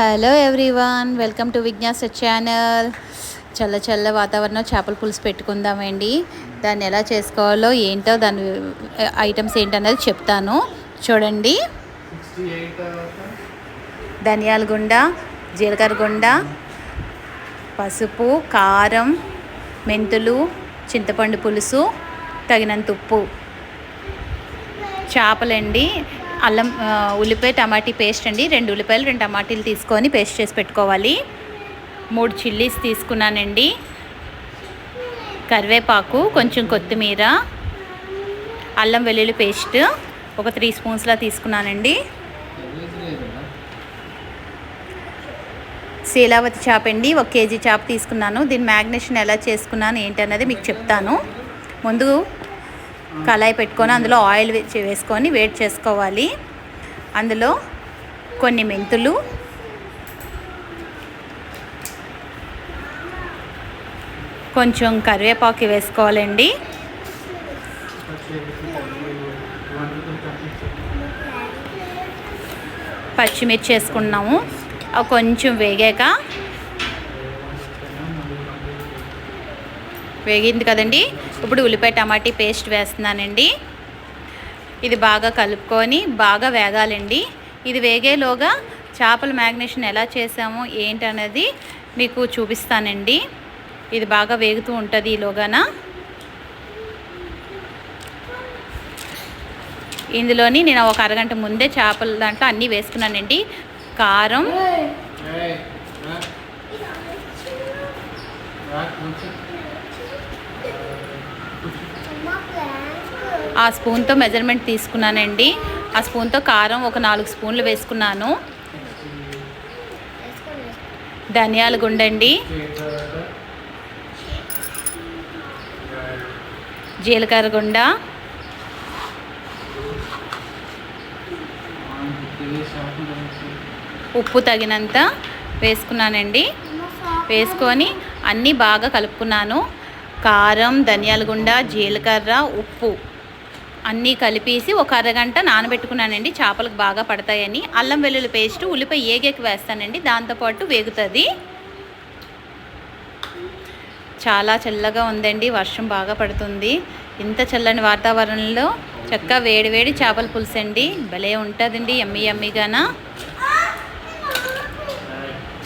Hello everyone welcome to Vijnasa channel చల్ల చల్ల వాతావరణం చేపల పులుసు పెట్టుకుందామండి. దాన్ని ఎలా చేసుకోవాలో ఏంటో దాని ఐటమ్స్ ఏంటనేది చెప్తాను. చూడండి. ధనియాల గుండ జీలకర్ర గుండ పసుపు కారం మెంతులు చింతపండు పులుసు తగినంత ఉప్పు. చేపలండి. అల్లం ఉల్లిపాయ టమాటీ పేస్ట్ అండి. రెండు ఉల్లిపాయలు రెండు టమాటీలు తీసుకొని పేస్ట్ చేసి పెట్టుకోవాలి. మూడు చిల్లీస్ తీసుకున్నానండి. కరివేపాకు కొంచెం కొత్తిమీర అల్లం వెల్లుల్లి పేస్ట్ ఒక త్రీ స్పూన్స్లా తీసుకున్నానండి. శీలావతి చేప అండి. ఒక కేజీ చేప తీసుకున్నాను. దీని మ్యాగ్నేషన్ ఎలా చేసుకున్నాను ఏంటి అనేది మీకు చెప్తాను. ముందు కళాయి పెట్టుకొని అందులో ఆయిల్ వేసుకొని వేడి చేసుకోవాలి. అందులో కొన్ని మెంతులు. కొంచెం కరివేపాకు వేసుకోవాలండి. పచ్చిమిర్చి వేసుకున్నాము. కొంచెం వేగాక వేగింది కదండి. ఇప్పుడు ఉల్లిపాయ టమాటీ పేస్ట్ వేస్తున్నానండి. ఇది బాగా కలుపుకొని బాగా వేగాలండి. ఇది వేగేలోగా చేపల మ్యాగ్నేషన్ ఎలా చేసాము ఏంటి అనేది మీకు చూపిస్తానండి. ఇది బాగా వేగుతూ ఉంటుంది ఈలోగాన. ఇందులోని నేను ఒక అరగంట ముందే చేపల దాంట్లో అన్నీ వేసుకున్నానండి. కారం. ఆ స్పూన్తో మెజర్మెంట్ తీసుకున్నానండి. ఆ స్పూన్తో కారం ఒక నాలుగు స్పూన్లు వేసుకున్నాను. ధనియాల గుండండి. జీలకర్ర గుండ. ఉప్పు తగినంత వేసుకున్నానండి. వేసుకొని అన్నీ బాగా కలుపుకున్నాను. కారం ధనియాల గుండ జీలకర్ర ఉప్పు. అన్నీ కలిపేసి ఒక అరగంట నానబెట్టుకున్నానండి. చేపలకు బాగా పడతాయని. అల్లం వెల్లుల్లి పేస్ట్ ఉల్లిపాయ ఏగేకి వేస్తానండి. దాంతోపాటు వేగుతుంది. చాలా చల్లగా ఉందండి. వర్షం బాగా పడుతుంది. ఇంత చల్లని వాతావరణంలో చక్కగా వేడివేడి చేపల పులుసు అండి. భలే ఉంటుందండి. ఎమ్మి ఎమ్మిగానా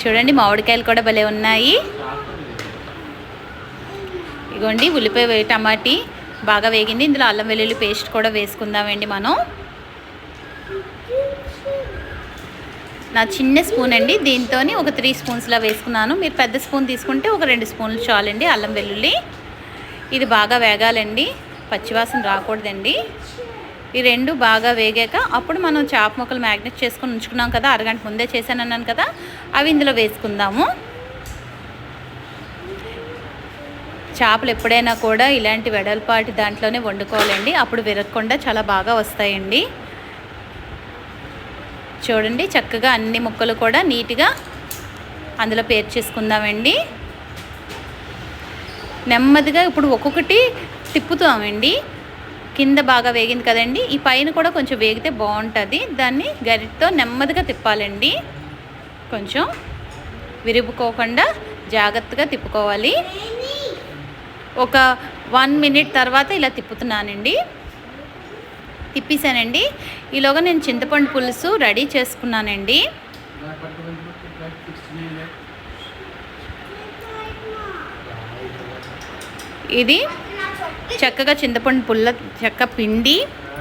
చూడండి మామిడికాయలు కూడా భలే ఉన్నాయి. ఇగోండి ఉల్లిపాయ టమాటీ. బాగా వేగింది. ఇందులో అల్లం వెల్లుల్లి పేస్ట్ కూడా వేసుకుందామండి మనం. నా చిన్న స్పూన్ అండి. దీంతో ఒక త్రీ స్పూన్స్లా వేసుకున్నాను. మీరు పెద్ద స్పూన్ తీసుకుంటే ఒక రెండు స్పూన్లు చాలండి అల్లం వెల్లుల్లి. ఇది బాగా వేగాలండి. పచ్చివాసన రాకూడదండి. ఈ రెండు బాగా వేగాక అప్పుడు మనం చేప ముక్కలు మ్యాగ్నెట్ చేసుకొని ఉంచుకున్నాం కదా అరగంట ముందే చేశాను అన్నాను కదా అవి ఇందులో వేసుకుందాము. చేపలు ఎప్పుడైనా కూడా ఇలాంటి వెడల్పాటి దాంట్లోనే వండుకోవాలండి. అప్పుడు విరగకుండా చాలా బాగా వస్తాయండి. చూడండి చక్కగా అన్ని ముక్కలు కూడా నీట్గా అందులో పేర్చేసుకుందామండి నెమ్మదిగా ఇప్పుడు ఒక్కొక్కటి తిప్పుతామండి. కింద బాగా వేగింది కదండి. ఈ పైన కూడా కొంచెం వేగితే బాగుంటుంది. దాన్ని గరిటతో నెమ్మదిగా తిప్పాలండి. కొంచెం విరుపుకోకుండా జాగ్రత్తగా తిప్పుకోవాలి. ఒక వన్ మినిట్ తర్వాత ఇలా తిప్పుతున్నానండి. తిప్పేశానండి. ఈలోగా నేను చింతపండు పులుసు రెడీ చేసుకున్నానండి. ఇది చక్కగా చింతపండు పుల్ల చెక్క పిండి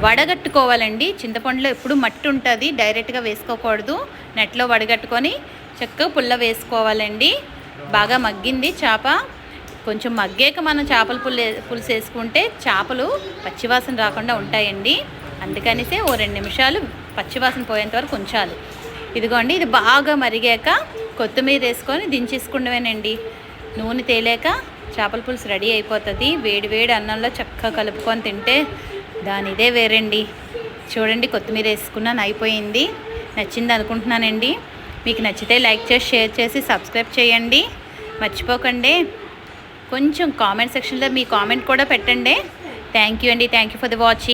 వడగట్టుకోవాలండి. చింతపండులో ఎప్పుడు మట్టి ఉంటుంది డైరెక్ట్గా వేసుకోకూడదు. నెట్లో వడగట్టుకొని చక్కగా పుల్ల వేసుకోవాలండి. బాగా మగ్గింది చేప. కొంచెం మగ్గాక మనం చేపల పులు పులుసు వేసుకుంటే చేపలు పచ్చివాసన రాకుండా ఉంటాయండి. అందుకనిసే ఓ రెండు నిమిషాలు పచ్చివాసన పోయేంత వరకు ఉంచాలి. ఇదిగోండి ఇది బాగా మరిగాక కొత్తిమీర వేసుకొని దించేసుకుండమేనండి నూనె తేలాక చేపల పులుసు రెడీ అయిపోతుంది. వేడి వేడి అన్నంలో చక్కగా కలుపుకొని తింటే దాని ఇదే వేరండి. చూడండి కొత్తిమీర వేసుకున్నాను అయిపోయింది. నచ్చింది అనుకుంటున్నానండి. మీకు నచ్చితే లైక్ చేసి షేర్ చేసి సబ్స్క్రైబ్ చేయండి. మర్చిపోకండి. కొంచెం కామెంట్ సెక్షన్లో మీ కామెంట్ కూడా పెట్టండి. థ్యాంక్ యూ అండి. Thank you for the watching